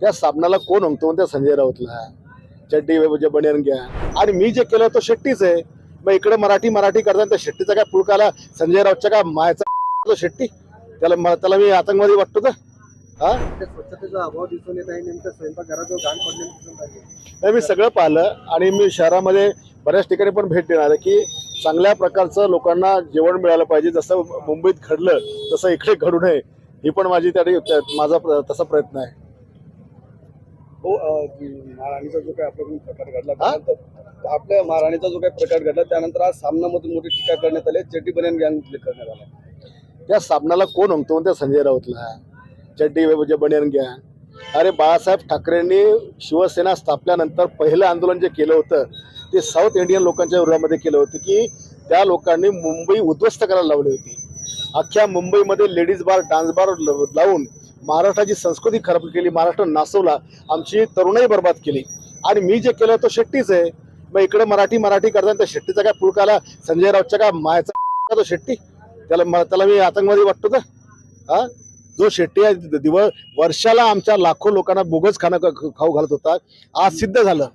त्या साबणाला कोण अंगतो त्या संजय राऊतला? चड्डी म्हणजे बनियान घ्या आणि मी जे केलं तो शेट्टीच आहे. मग इकडे मराठी मराठी करताना त्या शेट्टीचा काय पुळकाला संजय राऊतच्या काय मायचा तो शेट्टी? त्याला त्याला मी आतंकवादी वाटतो का? हा? स्वच्छतेचा अभाव दिसून येत आहे. नेमकं स्वयंपाकघराजवळ घाण पडलेली मी सगळं पाहिलं आणि मी शहरामध्ये बऱ्याच ठिकाणी पण भेट देणार आहे की चांगल्या प्रकारचं लोकांना जेवण मिळालं पाहिजे. जसं मुंबईत घडलं तसं इकडे घडू नये. ही पण माझी त्या माझा तसा प्रयत्न आहे. हो महाराणीचा जो काही आपल्याकडून प्रकार घडला? त्यानंतर आपल्या महाराणीचा जो काही प्रकार घडला त्यानंतर आज सामनामधून मोठी टीका करण्यात आली चड्डी बनियान गँग करण्यात आला. त्या साबणाला कोण अंगतो त्या संजय राऊतला. चड्डी म्हणजे बनियान घ्या अरे बाळासाहेब ठाकरेंनी शिवसेना स्थापल्यानंतर पहिलं आंदोलन जे केलं होतं ते साऊथ इंडियन लोकांच्या विरोधामध्ये केलं होतं की त्या लोकांनी मुंबई उद्ध्वस्त करायला लावली होती. अख्ख्या मुंबईमध्ये लेडीज बार डान्स बार लावून महाराष्ट्राची संस्कृती खराब केली महाराष्ट्र नाचवला आमची तरुणाई बर्बाद केली. आणि मी जे केलं तो शेट्टीच आहे. मग इकडे मराठी मराठी करताना त्या शेट्टीचा काय पुळकाला संजय राऊतच्या काय मायचा तो शेट्टी? त्याला म- त्याला मी आतंकवादी वाटतो का? हा? जो शेट्टी आहे दिवस वर्षाला आमच्या लाखो लोकांना बोगस खाणं ख- खाऊ घालत होता. आज सिद्ध झालं.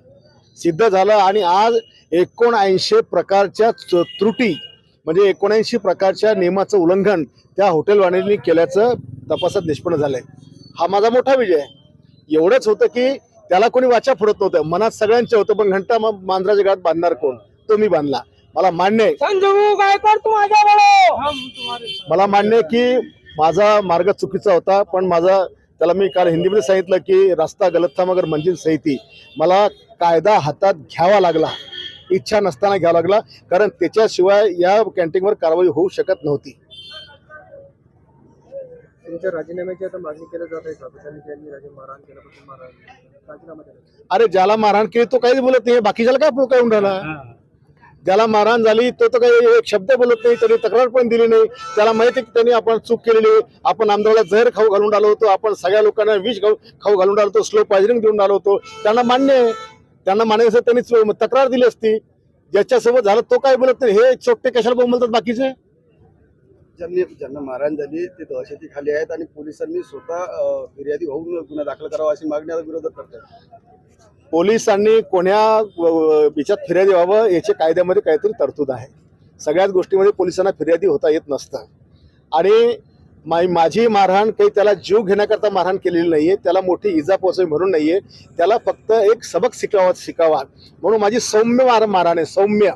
सिद्ध झालं आणि आज एकोणऐंशी प्रकारच्या च- त्रुटी म्हणजे एकोणऐंशी प्रकारच्या नियमाचं उल्लंघन त्या हॉटेलवाल्यांनी केल्याचं तपासात निष्पन्न झालंय. हा माझा मोठा विजय आहे. एवढंच होतं की त्याला कोणी वाचा फोडत नव्हतं. मनात सगळ्यांचे होतं पण घंटा मग मांजराच्या गळ्यात बांधणार कोण? तो मी बांधला. मला मान्य आहे. मला मान्य आहे की माझा मार्ग चुकीचा होता पण माझा त्याला मी काल हिंदीमध्ये सांगितलं की रस्ता गलत था मगर मंजिल सही थी. मला कायदा हातात घ्यावा लागला. इच्छा नसताना घ्यावा लागला कारण त्याच्याशिवाय या कॅन्टीनवर कारवाई होऊ शकत नव्हती. तुमच्या राजीनाम्याची आता मागणी केली जात आहे सातत्याने त्यांनी राजे मारहाण केल्यापासून मारहाण राजीनामा दिला अरे ज्याला मारहाण केली तो काहीच बोलत नाही. बाकीच्याला काय येऊन राहिला? ज्याला मारहाण झाली तो तर काही एक शब्द बोलत नाही त्यांनी तक्रार पण दिली नाही. त्याला माहिती की त्यांनी आपण चूक केलेली आहे. आपण आमदाराला जहर खाऊ घालून आलो होतो. आपण सगळ्या लोकांना विष खाऊ खाऊ घालून आलो होतो. स्लो पॉइझनिंग देऊन आलो होतो. त्यांना मान्य आहे. त्यांना मान्य असेल त्यांनी तक्रार दिली असती. ज्याच्यासोबत झालं तो काय बोलत नाही. हे चोट्टे कशाला बोलतात बाकीचे? ज्यांनी ज्यांना मारहाण झाली ते दहशतीखाली आहेत आणि पोलिसांनी स्वतः फिर्यादी होऊन गुन्हा दाखल करावा अशी मागणी आता विरोधक करतात. पोलिसांनी कोण्या व- याच्यात फिर्यादी व्हावं याचे कायद्यामध्ये काहीतरी तरतूद आहे. सगळ्याच गोष्टीमध्ये पोलिसांना फिर्यादी होता येत नसतं. आणि मा- माझी मारहाण काही त्याला जीव घेण्याकरता मारहाण केलेली नाही आहे त्याला मोठी इजा पोहोचवी म्हणून नाही आहे त्याला फक्त एक सबक शिकावा शिकावा. म्हणून माझी सौम्य मार मारहाण आहे सौम्य.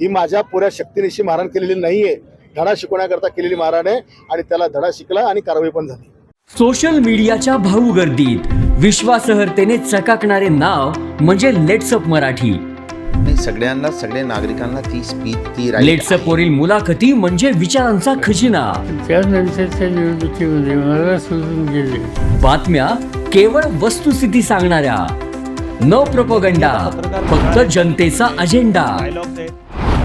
ही माझ्या पुऱ्या शक्तीनिशी मारहाण केलेली नाही आहे धडा शिकवण्याकरता केलेली मारहाण आहे आणि त्याला धडा शिकला आणि कारवाई पण झाली. सोशल मीडियाच्या भाऊ गर्दीत विश्वासार्हतेने चकाकणारे नाव म्हणजे लेट्सअप मराठी. नाही सगळ्यांना सगळ्या नागरिकांना ती स्पीच ती लेट्सअप वरील मुलाखती म्हणजे विचारांचा खजिना. त्यानंतरच्या निवडणुकीमध्ये मला सोडून गेले. बातम्या केवळ वस्तुस्थिती सांगणाऱ्या. न प्रपोगंडा फक्त जनतेचा अजेंडा.